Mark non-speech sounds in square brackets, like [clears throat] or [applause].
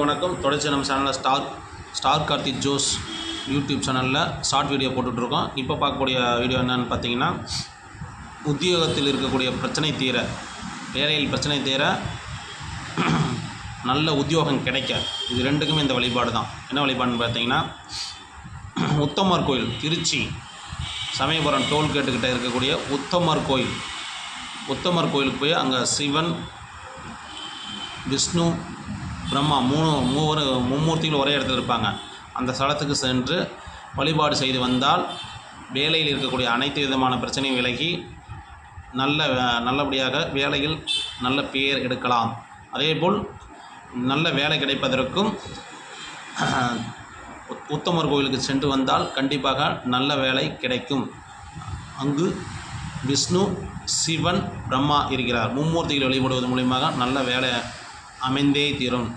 வணக்கம். தொடர்ச்சி நம்ம சேனலில் star star Karthik Jose YouTube சேனலில் ஷார்ட் வீடியோ போட்டுட்ருக்கோம். இப்போ பார்க்கக்கூடிய வீடியோ என்னன்னு பார்த்தீங்கன்னா உத்தியோகத்தில் இருக்கக்கூடிய பிரச்சனை தீர வேலையில் பிரச்சனை தீர [clears throat] நல்ல உத்தியோகம் கிடைக்க. இது ரெண்டுக்குமே இந்த வழிபாடு தான். என்ன வழிபாடுன்னு பார்த்தீங்கன்னா உத்தமர் கோயில் திருச்சி சமயபுரம் டோல்கேட்டுக்கிட்ட இருக்கக்கூடிய உத்தமர் கோயில். உத்தமர் கோயிலுக்கு போய் அங்கே சிவன் விஷ்ணு பிரம்மா மூணு மூவர் மும்மூர்த்திகள் ஒரே இடத்துல இருப்பாங்க. அந்த ஸ்தலத்துக்கு சென்று வழிபாடு செய்து வந்தால் வேலையில் இருக்கக்கூடிய அனைத்து விதமான பிரச்சனையும் விலகி நல்ல நல்லபடியாக வேலையில் நல்ல பெயர் எடுக்கலாம். அதேபோல் நல்ல வேலை கிடைப்பதற்கும் உத்- உத்தமர் கோயிலுக்கு சென்று வந்தால் கண்டிப்பாக நல்ல வேலை கிடைக்கும். அங்கு விஷ்ணு சிவன் பிரம்மா இருக்கிறார். மும்மூர்த்திகள் வழிபடுவது மூலியமாக நல்ல வேலை அமைந்தே தீரும்.